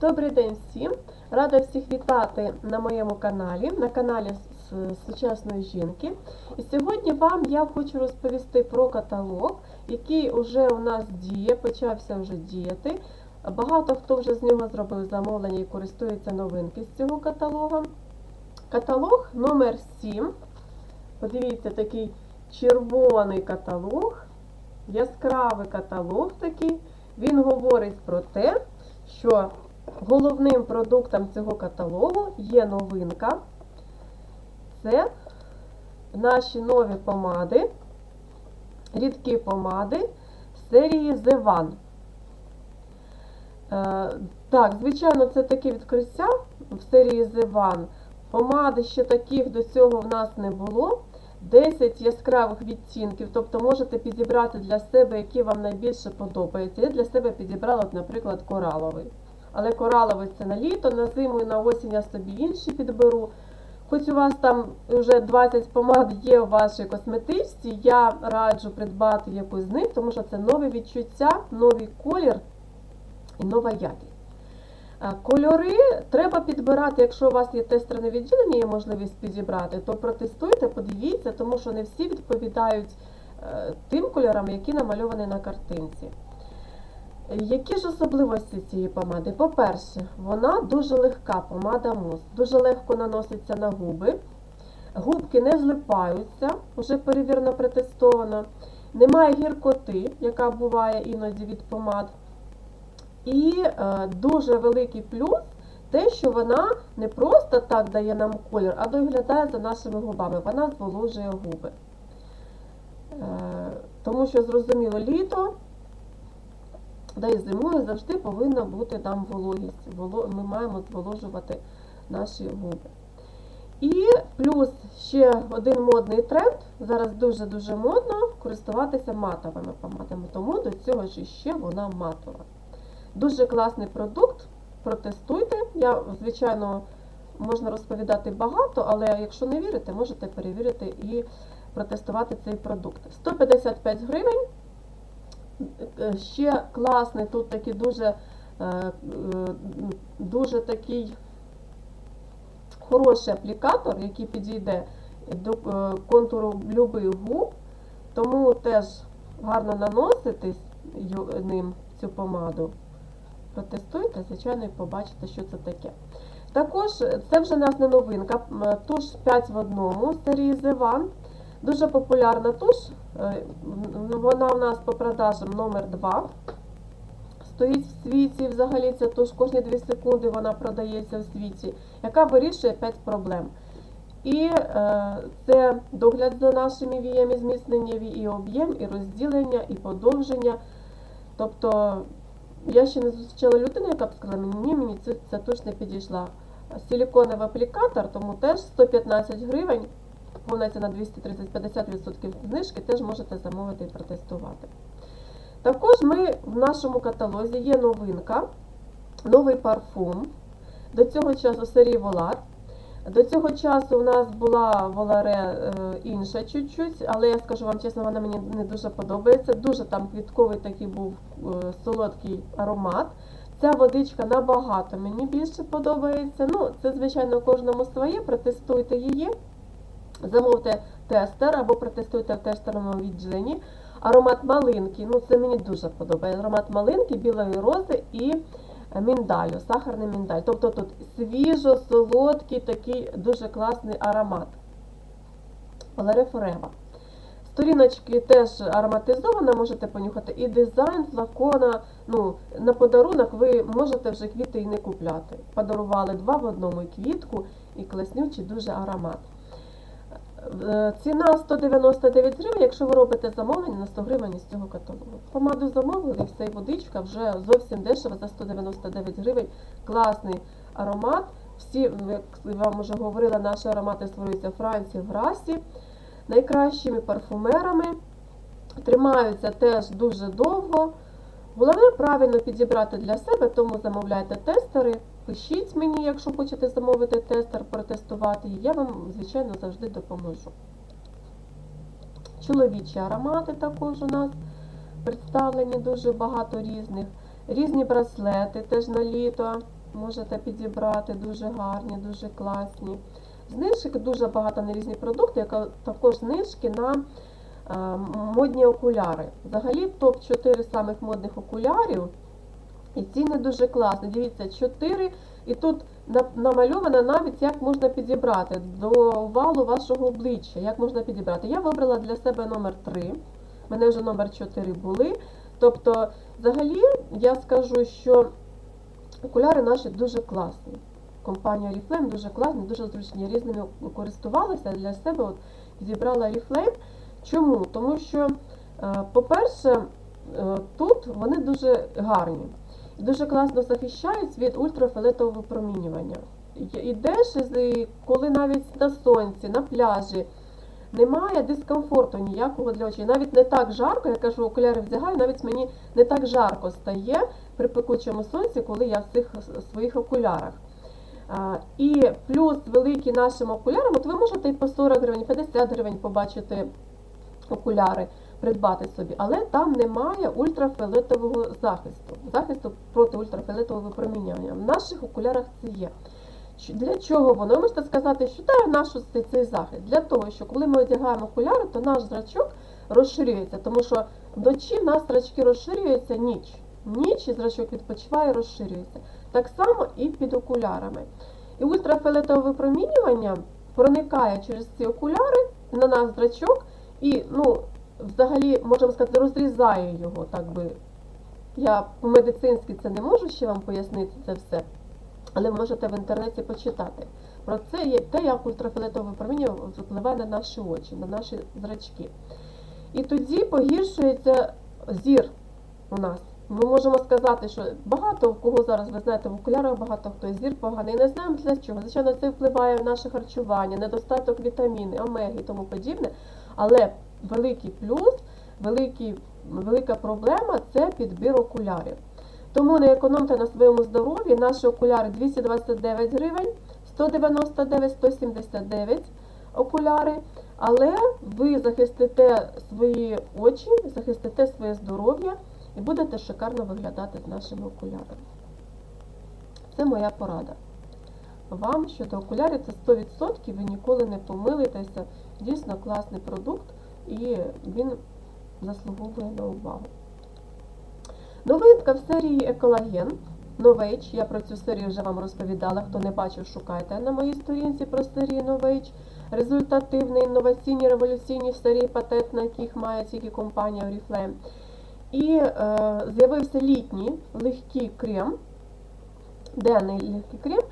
Добрий день всім! Рада всіх вітати на моєму каналі, на каналі Сучасної жінки. І сьогодні вам я хочу розповісти про каталог, який вже у нас діє, почався вже діяти. Багато хто вже з нього зробив замовлення і користується новинки з цього каталога. Каталог номер 7. Подивіться, такий червоний каталог, яскравий каталог такий. Він говорить про те, що головним продуктом цього каталогу є новинка. Це наші нові помади, рідкі помади серії The One. Е, так, звичайно, це таке відкриття в серії The One. Помади ще таких до цього в нас не було. 10 яскравих відтінків, тобто можете підібрати для себе, які вам найбільше подобаються. Я для себе підібрала, наприклад, кораловий. Але кораловий це на літо, на зиму і на осінь я собі інші підберу. Хоч у вас там вже 20 помад є у вашій косметичці, я раджу придбати якусь з них, тому що це нові відчуття, новий колір і нова якість. Кольори треба підбирати, якщо у вас є тестерне відділення, є можливість підібрати, то протестуйте, подивіться, тому що не всі відповідають е, тим кольорам, які намальовані на картинці. Які ж особливості цієї помади? По-перше, вона дуже легка, помада мус, дуже легко наноситься на губи. Губки не злипаються, вже перевірено протестовано. Немає гіркоти, яка буває іноді від помад. І е, дуже великий плюс те, що вона не просто так дає нам колір, а доглядає за нашими губами. Вона зволожує губи. Е, тому що, зрозуміло, літо, да і зимою завжди повинна бути там вологість. Воло- Ми маємо зволожувати наші губи. І плюс ще один модний тренд. Зараз дуже-дуже модно користуватися матовими помадами, тому до цього ж ще вона матова. Дуже класний продукт, протестуйте. Я, звичайно, можна розповідати багато, але якщо не вірите, можете перевірити і протестувати цей продукт. 155 гривень. Е, Ще класний, тут такий дуже, е, е, дуже такий хороший аплікатор, який підійде до контуру любих губ, тому теж гарно наноситись ним цю помаду. Протестуйте, звичайно, і побачите, що це таке. Також це вже в нас не новинка. Туш 5 в одному серії The One. Дуже популярна туш. е, Вона в нас по продажам номер 2. Стоїть в світі, взагалі ця туш кожні 2 секунди вона продається в світі, яка вирішує 5 проблем. І е, це догляд за нашими віями, зміцнення вій, і об'єм, і розділення, і подовження. Тобто я ще не зустрічала людину, яка б сказала, мені ні, мені це, це точно підійшла. Силіконовий аплікатор, тому теж 115 гривень, повна ціна 230-50% знижки, теж можете замовити і протестувати. Також ми в нашому каталозі є новинка, новий парфум. До цього часу серії Волат. До цього часу у нас була Воларе е, інша чуть-чуть, але я скажу вам чесно, вона мені не дуже подобається. Дуже там квітковий такий був е, солодкий аромат. Ця водичка набагато мені більше подобається. Ну, це, звичайно, кожному своє. Протестуйте її. Замовте тестер або протестуйте в тестерному відділенні. Аромат малинки. Ну, це мені дуже подобається. Аромат малинки, білої рози і міндалю, сахарний міндаль. Тобто тут свіжо, солодкий, такий дуже класний аромат. Валерія Форева. Сторіночки теж ароматизована, можете понюхати. І дизайн флакона, ну, на подарунок ви можете вже квіти і не купляти. Подарували два в одному і квітку, і класнючий дуже аромат. Е, Ціна 199 гривень, якщо ви робите замовлення на 100 гривень із цього каталогу. Помаду замовили, і все, і водичка вже зовсім дешево за 199 гривень. Класний аромат. Всі, як вам вже говорила, наші аромати створюються в Франції, в Грасі. Найкращими парфумерами. Тримаються теж дуже довго. Головне правильно підібрати для себе, тому замовляйте тестери. Пишіть мені, якщо хочете замовити тестер, протестувати, я вам, звичайно, завжди допоможу. Чоловічі аромати також у нас представлені дуже багато різних. Різні браслети теж на літо. можете підібрати, дуже гарні, дуже класні. Знижок дуже багато на різні продукти, яка також знижки на е, модні окуляри. Взагалі топ-4 самих модних окулярів. І ціни дуже класні. Дивіться, 4. І тут на- намальовано навіть, як можна підібрати до валу вашого обличчя. Як можна підібрати. Я вибрала для себе номер 3. У мене вже номер 4 були. Тобто, взагалі, я скажу, що окуляри наші дуже класні. Компанія Oriflame дуже класні, дуже зручні. Різними користувалася для себе. От зібрала Oriflame. Чому? Тому що, е, по-перше, е, тут вони дуже гарні. Дуже класно захищають від ультрафіолетового випромінювання. Ідеш, коли навіть на сонці, на пляжі немає дискомфорту ніякого для очей. Навіть не так жарко, я кажу, окуляри вдягаю, навіть мені не так жарко стає при пекучому сонці, коли я в цих своїх окулярах. І плюс великі нашим окулярам, от ви можете і по 40 гривень, 50 гривень побачити окуляри, придбати собі, але там немає ультрафіолетового захисту, захисту проти ультрафіолетового випромінювання. В наших окулярах це є. Для чого воно? Ви можете сказати, що нашу цей, цей захист? Для того, що коли ми одягаємо окуляри, то наш зрачок розширюється, тому що вночі в нас зрачки розширюються ніч. Ніч і зрачок відпочиває, розширюється. Так само і під окулярами. І ультрафіолетове випромінювання проникає через ці окуляри на наш зрачок і, ну, взагалі, можемо сказати, розрізає його, так би. Я по-медицинськи це не можу ще вам пояснити це все, але ви можете в інтернеті почитати. Про це є те, як ультрафіолетове випромінювання впливає на наші очі, на наші зрачки. І тоді погіршується зір у нас. Ми можемо сказати, що багато в кого зараз, ви знаєте, в окулярах багато хто зір поганий. Не знаємо для чого. Звичайно, це впливає на наше харчування, недостаток вітаміни, омеги і тому подібне. Але великий плюс, великий, велика проблема це підбір окулярів. Тому не економте на своєму здоров'ї. Наші окуляри 229 гривень, 199, 179 окуляри. Але ви захистите свої очі, захистите своє здоров'я і будете шикарно виглядати з нашими окулярами. Це моя порада. Вам щодо окулярів це 100%, ви ніколи не помилитеся. Дійсно класний продукт і він заслуговує на увагу. Новинка в серії Еколаген. Новейч. Я про цю серію вже вам розповідала. Хто не бачив, шукайте на моїй сторінці про серію Новейч. Результативні, інноваційні, революційні серії патент, на яких має тільки компанія Oriflame. І е, з'явився літній легкий крем, денний легкий крем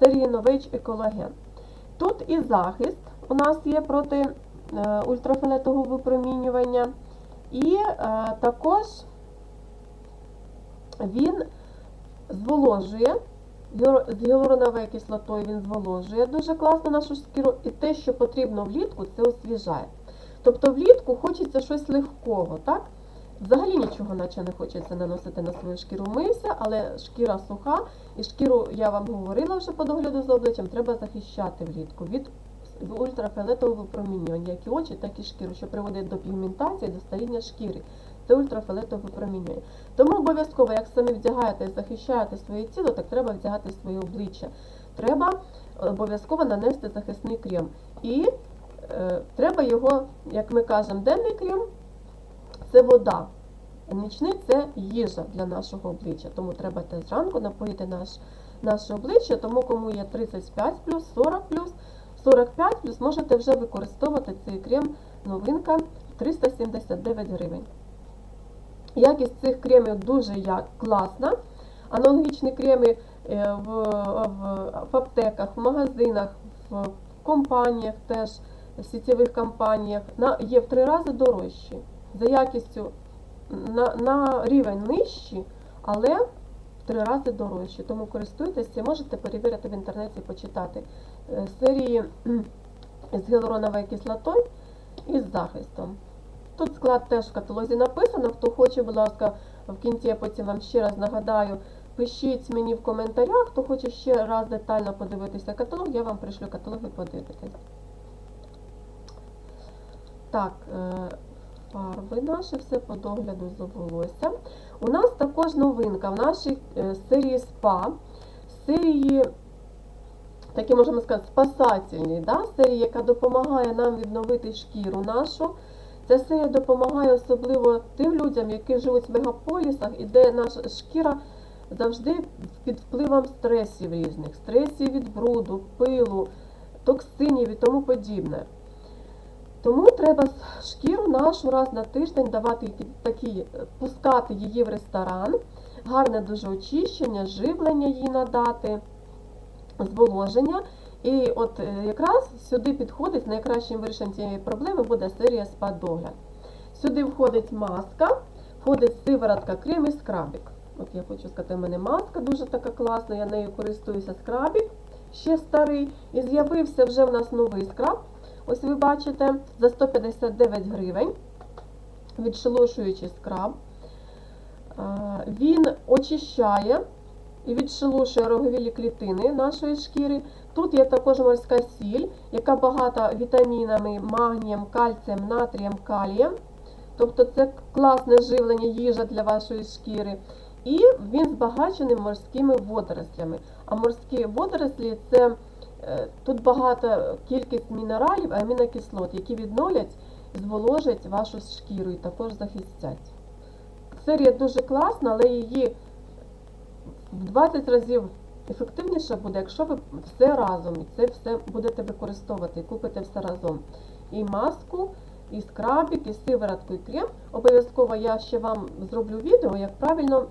серії Новейч Еколаген. Тут і захист у нас є проти ультрафіолетового випромінювання, і е, також він зволожує з гіалуроновою кислотою він зволожує дуже класно нашу шкіру, і те, що потрібно влітку, це освіжає. Тобто влітку хочеться щось легкого, так? Взагалі нічого наче не хочеться наносити на свою шкіру. Мився, але шкіра суха, і шкіру, я вам говорила вже по догляду за обличчям, треба захищати влітку від ультрафіолетового випромінювання, як і очі, так і шкіру, що приводить до пігментації, до старіння шкіри. Це ультрафіолетове випромінювання. Тому обов'язково, як самі вдягаєте і захищаєте своє тіло, так треба вдягати своє обличчя. Треба обов'язково нанести захисний крем. І е, треба його, як ми кажемо, денний крем це вода. Нічний це їжа для нашого обличчя. Тому треба зранку напоїти наш, наше обличчя, тому кому є 35 40 45 можете вже використовувати цей крем новинка 379 гривень. Якість цих кремів дуже класна. Аналогічні креми е, в, в, в аптеках, в магазинах, в компаніях теж, в сітєвих компаніях на, є в три рази дорожчі. За якістю на, на рівень нижчі, але три рази дорожчі. Тому користуйтеся, можете перевірити в інтернеті, почитати Е, серії з гіалуроновою кислотою і з захистом. Тут склад теж в каталозі написано. Хто хоче, будь ласка, в кінці я потім вам ще раз нагадаю. Пишіть мені в коментарях, хто хоче ще раз детально подивитися каталог, я вам пришлю каталог і подивитесь. Так, е, фарби наші, все по догляду за. У нас також новинка в нашій е, серії СПА. серії, такі можемо сказати, спасательні, да? серії, яка допомагає нам відновити шкіру нашу. Ця серія допомагає особливо тим людям, які живуть в мегаполісах, і де наша шкіра завжди під впливом стресів різних, стресів від бруду, пилу, токсинів і тому подібне. Тому треба шкіру нашу раз на тиждень давати такі, пускати її в ресторан, гарне дуже очищення, живлення їй надати, зволоження. І от е, якраз сюди підходить найкращим вирішенням цієї проблеми буде серія спа-догляд. Сюди входить маска, входить сиворотка, крем і скрабик. От я хочу сказати, у мене маска дуже така класна, я нею користуюся скрабик, ще старий. І з'явився вже в нас новий скраб. Ось ви бачите, за 159 гривень відшелушуючий скраб. Він очищає і відшелушує роговілі клітини нашої шкіри. Тут є також морська сіль, яка багата вітамінами, магнієм, кальцієм, натрієм, калієм. Тобто це класне живлення, їжа для вашої шкіри. І він збагачений морськими водорослями. А морські водорослі це е, тут багата кількість мінералів, амінокислот, які відновлять, зволожать вашу шкіру і також захистять. Серія дуже класна, але її в 20 разів ефективніше буде, якщо ви все разом і це все будете використовувати і купите все разом. І маску, і скрабик, і сиворотку, і крем. Обов'язково я ще вам зроблю відео, як правильно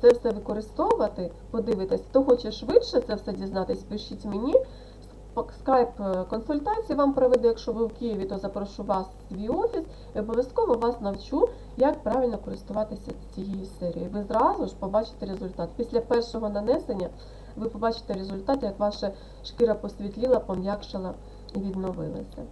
це все використовувати. Подивитесь, хто хоче швидше це все дізнатись, пишіть мені. Скайп консультації вам проведу, якщо ви в Києві, то запрошу вас в свій офіс і обов'язково вас навчу, як правильно користуватися цією серією. Ви зразу ж побачите результат. Після першого нанесення ви побачите результат, як ваша шкіра посвітліла, пом'якшила і відновилася.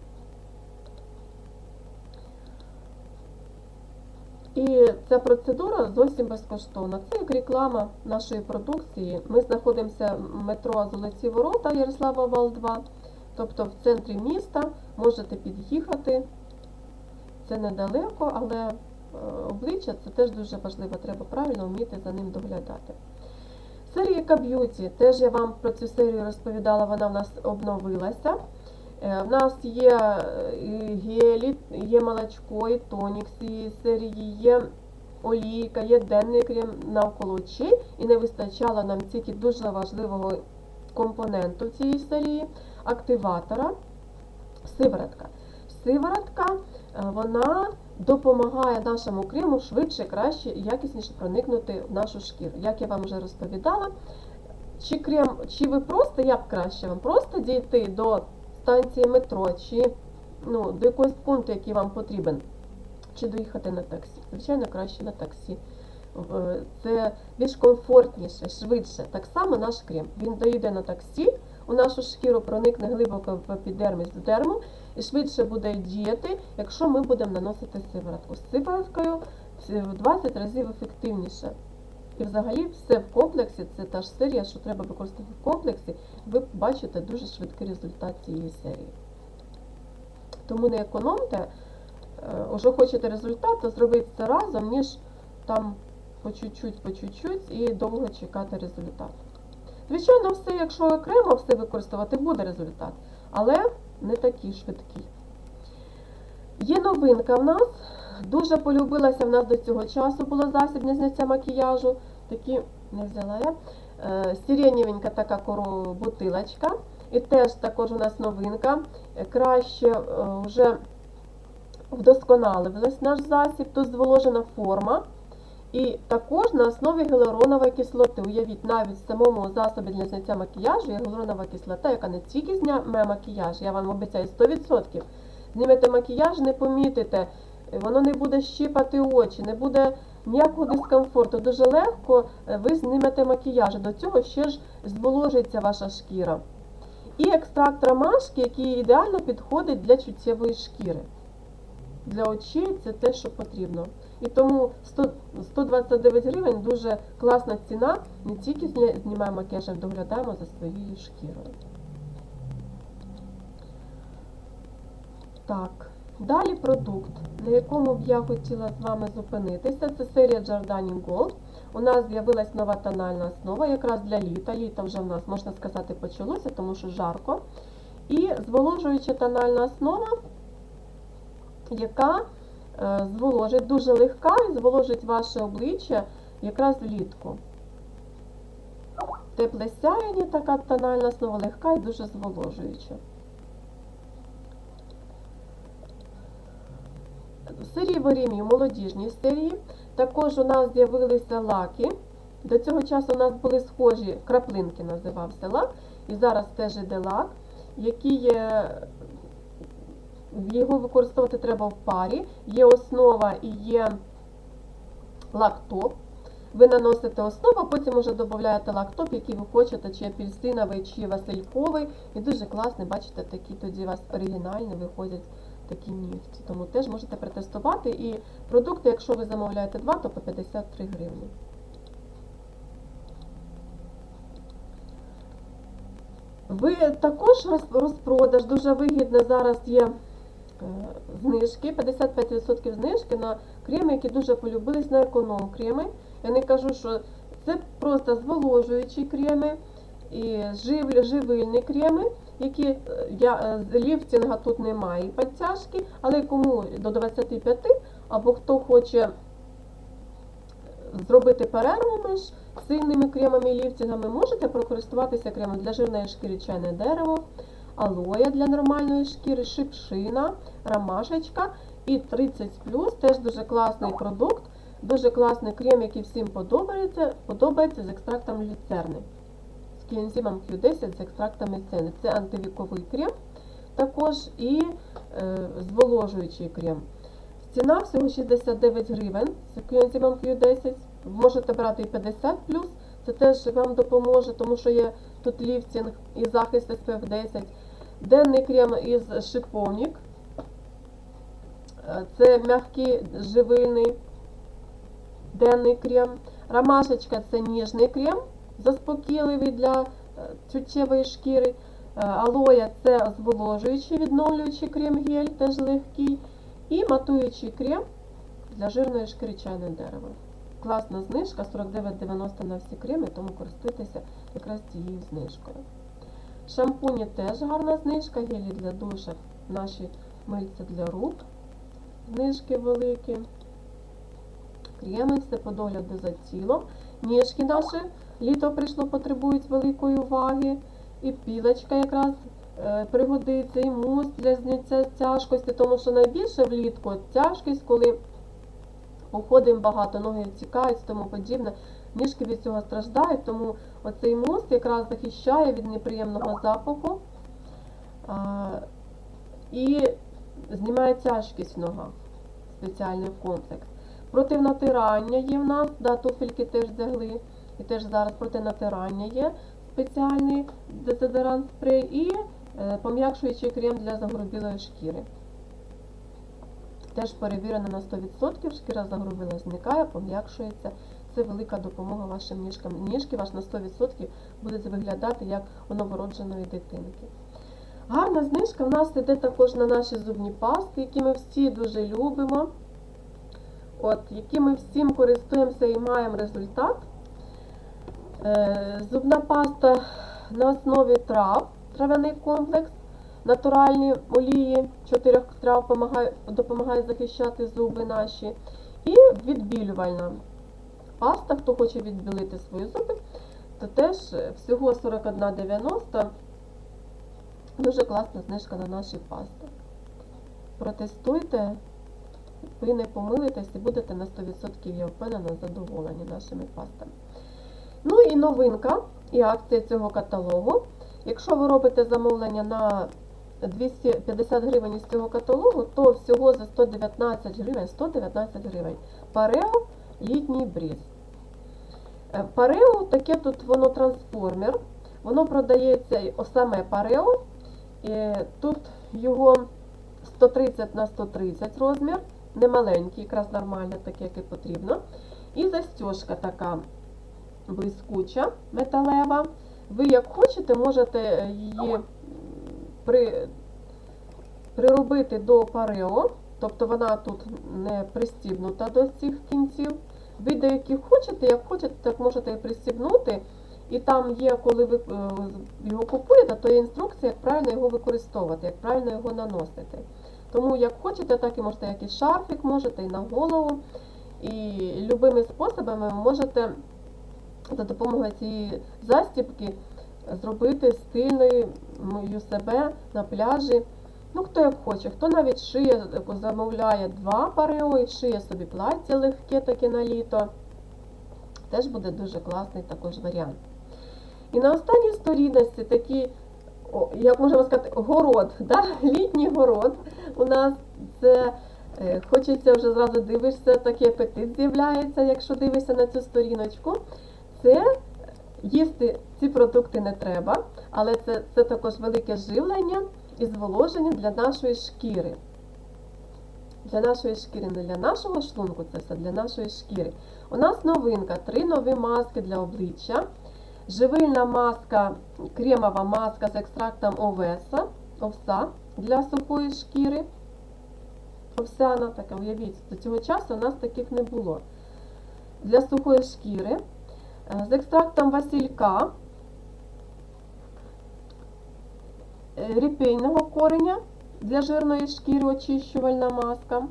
І ця процедура зовсім безкоштовна. Це як реклама нашої продукції. Ми знаходимося в метро Золоті Ворота Ярослава Вал 2, тобто в центрі міста можете під'їхати. Це недалеко, але е, обличчя це теж дуже важливо, треба правильно вміти за ним доглядати. Серія Каб'юті, теж я вам про цю серію розповідала, вона в нас обновилася. Е, В нас є е, гелі, є молочко, і тонік цієї серії, є олійка, є денний крем навколо очей. І не вистачало нам тільки дуже важливого компоненту цієї серії активатора сиворотка. Сиворотка е, вона допомагає нашому крему швидше, краще і якісніше проникнути в нашу шкіру. Як я вам вже розповідала, чи крем, чи ви просто, як краще вам просто дійти до станції метро, чи ну, до якогось пункту, який вам потрібен, чи доїхати на таксі. Звичайно, краще на таксі. Це більш комфортніше, швидше. Так само наш крем. Він доїде на таксі, у нашу шкіру проникне глибоко в епідерміс в дерму і швидше буде діяти, якщо ми будемо наносити сиворотку. З сивороткою в 20 разів ефективніше. І взагалі все в комплексі, це та ж серія, що треба використовувати в комплексі, ви бачите дуже швидкий результат цієї серії. Тому не економте, е, уже хочете результат, то зробіть це разом, ніж там по чуть-чуть, по чуть-чуть і довго чекати результат. Звичайно, все, якщо окремо все використовувати, буде результат, але не такий швидкий. Є новинка в нас. Дуже полюбилася в нас до цього часу було засіб для зняття макіяжу. Такі не взяла я. Е, Сиренєвенька така бутилочка. І теж також у нас новинка. Е, Краще е, вже вдосконалився наш засіб, тут зволожена форма. І також на основі гіалуронової кислоти. Уявіть, навіть в самому засобі для зняття макіяжу є гіалуронова кислота, яка не тільки зніме макіяж, я вам обіцяю 100%. Знімете макіяж, не помітите, воно не буде щипати очі, не буде ніякого дискомфорту. Дуже легко е, ви знімете макіяж. До цього ще ж зволожиться ваша шкіра. І екстракт ромашки, який ідеально підходить для чуттєвої шкіри. Для очей це те, що потрібно. І тому 100 129 гривень дуже класна ціна. Не тільки знімаємо макіяж, а доглядаємо за своєю шкірою. Так, далі продукт, на якому б я хотіла з вами зупинитися. Це серія Giordani Gold. у нас з'явилась нова тональна основа, якраз для літа. Літо вже в нас, можна сказати, почалося, тому що жарко. І зволожуюча тональна основа, яка е, зволожить, дуже легка і зволожить ваше обличчя якраз влітку. Тепле сяєння, така тональна основа легка і дуже зволожуюча. В серії Боремі, в молодіжній серії, також у нас з'явилися лаки. До цього часу у нас були схожі краплинки, називався лак. І зараз теж іде лак, який є, його використовувати треба в парі. Є основа і є лактоп. Ви наносите основу, потім вже додаєте лактоп, який ви хочете, чи апельсиновий, чи васильковий. І дуже класний, бачите, такі тоді у вас оригінальні виходять такі нігті. Тому теж можете протестувати. І продукти, якщо ви замовляєте два, то по 53 гривні. Ви також розпродаж, дуже вигідно зараз є е, знижки, 55% знижки на креми, які дуже полюбились на економ креми. Я не кажу, що це просто зволожуючі креми і жив, живильні креми, які е, я, е, з ліфтинга тут немає підтяжки, але кому до 25, або хто хоче е, зробити перерву між сильними кремами і ліфтингами, можете прокористуватися кремом для жирної шкіри чайне дерево, алоє для нормальної шкіри, шипшина, ромашечка і 30 теж дуже класний продукт, дуже класний крем, який всім подобається, подобається з екстрактом люцерни. З кіензимом Q10 з екстрактом люцерни. Це антивіковий крем, також і е, зволожуючий крем. Ціна всього 69 гривень з кіензимом Q10. Можете брати і 50 плюс, це теж вам допоможе, тому що є тут ліфтинг і захист SPF 10. Денний крем із шиповник. Е, Це м'який живильний денний крем. Ромашечка це ніжний крем, заспокійливий для е, чуттєвої шкіри. Е, Алоя це зволожуючий відновлюючий крем-гель, теж легкий. І матуючий крем для жирної шкіри чайне дерево. Класна знижка 49,90 на всі креми, тому користуйтеся якраз цією знижкою. Шампуні теж гарна знижка, гелі для душок, наші мильця для рук. Знижки великі. Креми, все по догляду за тілом. Ніжки наші літо прийшло, потребують великої уваги. І пілочка якраз е, пригодиться, і мус для зняття тяжкості, тому що найбільше влітку тяжкість, коли уходимо багато, ноги втікають тому подібне. Ніжки від цього страждають, тому оцей мост якраз захищає від неприємного запаху а, і знімає тяжкість в ногах. Спеціальний комплекс. Проти натирання є в нас, да, туфельки теж взяли. І теж зараз проти натирання є спеціальний дезодорант спрей і е, пом'якшуючий крем для загрубілої шкіри. Теж перевірено на 100%, шкіра загрубила, зникає, пом'якшується. Це велика допомога вашим ніжкам. Ніжки ваш на 100% будуть виглядати як у новородженої дитинки. Гарна знижка в нас йде також на наші зубні пасти, які ми всі дуже любимо. От, які ми всім користуємося і маємо результат. Е, Зубна паста на основі трав, трав'яний комплекс, натуральні олії чотирьох трав допомагає, захищати зуби наші. І відбілювальна паста, хто хоче відбілити свої зуби, то теж всього 41,90. Дуже класна знижка на наші пасти. Протестуйте, ви не помилитесь і будете на 100% я впевнена задоволені нашими пастами. Ну і новинка і акція цього каталогу. Якщо ви робите замовлення на 250 гривень із цього каталогу, то всього за 119 гривень, 119 гривень. Парео літній бріз. Е, Парео таке тут воно трансформер. Воно продається саме парео. Тут його 130 на 130 розмір, не маленький, якраз нормально, таке, як і потрібно. І застіжка така блискуча, металева. Ви як хочете, можете її при, приробити до парео, тобто вона тут не пристібнута до цих кінців. види, які хочете, як хочете, так можете і пристібнути. І там є, коли ви е, його купуєте, то є інструкція, як правильно його використовувати, як правильно його наносити. Тому як хочете, так і можете, як і шарфік, можете і на голову. І любими способами ви можете за допомогою цієї застібки зробити стильною себе на пляжі. Ну, хто як хоче, хто навіть шиє, замовляє два парео і шиє собі плаття легке таке на літо. Теж буде дуже класний також варіант. І на останній сторінці такий, як можемо сказати, город, да? літній город. У нас це е, хочеться вже зразу дивишся, такий апетит з'являється, якщо дивишся на цю сторіночку. Це їсти ці продукти не треба, але це, це також велике живлення і зволоження для нашої шкіри. Для нашої шкіри, не для нашого шлунку, це все для нашої шкіри. У нас новинка, три нові маски для обличчя. Живильна маска, кремова маска з екстрактом овеса, овса для сухої шкіри. Овсяна така, уявіть, до цього часу у нас таких не було. Для сухої шкіри. З екстрактом василька, е, ріпейного кореня для жирної шкіри очищувальна маска.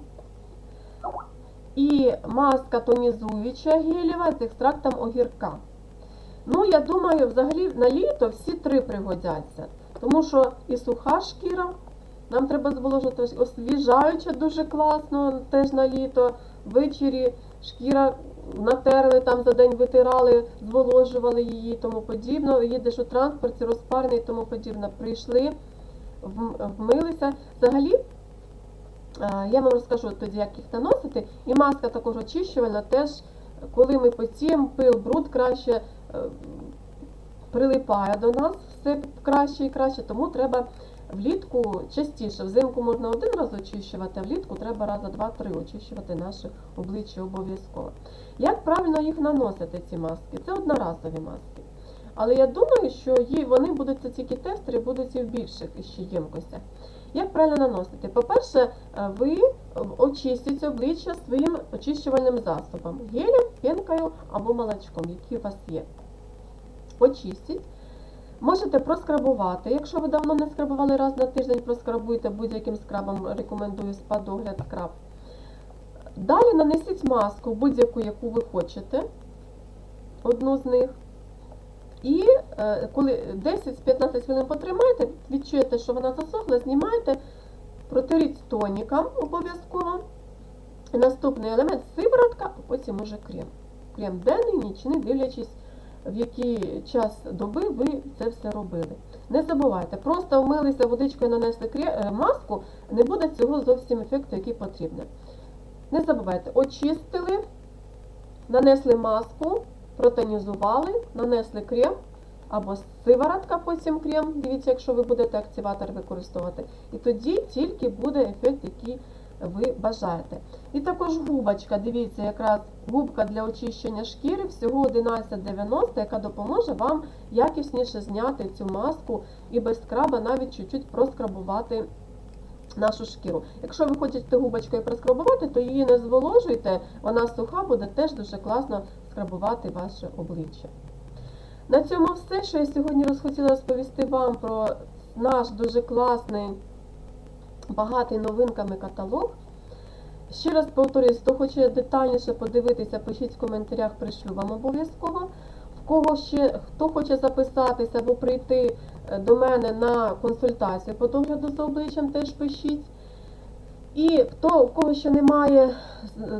І маска тонізуюча гелєва з екстрактом огірка. Ну, я думаю, взагалі на літо всі три пригодяться. Тому що і суха шкіра, нам треба зволожити освіжаюча дуже класно, теж на літо. Ввечері шкіра натерли, там за день витирали, зволожували її тому подібно. Їдеш у транспорті, розпарений і тому подібне. Прийшли, вмилися. Взагалі, я вам розкажу тоді, як їх наносити. І маска також очищувальна, теж, коли ми потіємо, пил, бруд краще е, прилипає до нас, все краще і краще, тому треба влітку частіше. Взимку можна один раз очищувати, а влітку треба раза два-три очищувати наше обличчя обов'язково. Як правильно їх наносити, ці маски? Це одноразові маски. Але я думаю, що вони будуть це тільки тестери, будуть і в більших ще ємкостях. Як правильно наносити? По-перше, ви очистите обличчя своїм очищувальним засобом, гелем, пенкою або молочком, який у вас є. Очистіть. Можете проскрабувати. Якщо ви давно не скрабували раз на тиждень, проскрабуйте будь-яким скрабом, рекомендую спа-догляд скраб. Далі нанесіть маску, будь-яку, яку ви хочете, одну з них. І е, коли 10-15 хвилин потримайте, відчуєте, що вона засохла, знімайте, протеріть тоніком обов'язково. Наступний елемент сиворотка, а потім уже крем. Крем денний, нічний, дивлячись, в який час доби ви це все робили. Не забувайте, просто вмилися водичкою, нанесли е, маску, не буде цього зовсім ефекту, який потрібен. Не забувайте, очистили, нанесли маску, протонізували, нанесли крем або сиворотка потім крем, дивіться, якщо ви будете активатор використовувати. І тоді тільки буде ефект, який ви бажаєте. І також губочка, дивіться, якраз губка для очищення шкіри, всього 11,90, яка допоможе вам якісніше зняти цю маску і без скраба навіть чуть-чуть проскрабувати нашу шкіру. Якщо ви хочете губочкою проскрабувати, то її не зволожуйте, вона суха, буде теж дуже класно скрабувати ваше обличчя. На цьому все, що я сьогодні розхотіла розповісти вам про наш дуже класний, багатий новинками каталог. Ще раз повторюсь, хто хоче детальніше подивитися, пишіть в коментарях, пришлю вам обов'язково. В кого ще, Хто хоче записатися або прийти е, до мене на консультацію по догляду за обличчям, теж пишіть. І хто, у кого ще немає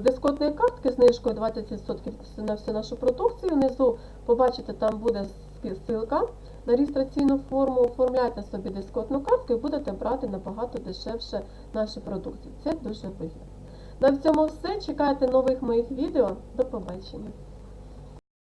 дискотної картки знижкою 20% на всю нашу продукцію, внизу побачите, там буде ссылка на реєстраційну форму. Оформляйте собі дискотну картку і будете брати набагато дешевше наші продукції. Це дуже вигідно. На цьому все. Чекайте нових моїх відео. До побачення.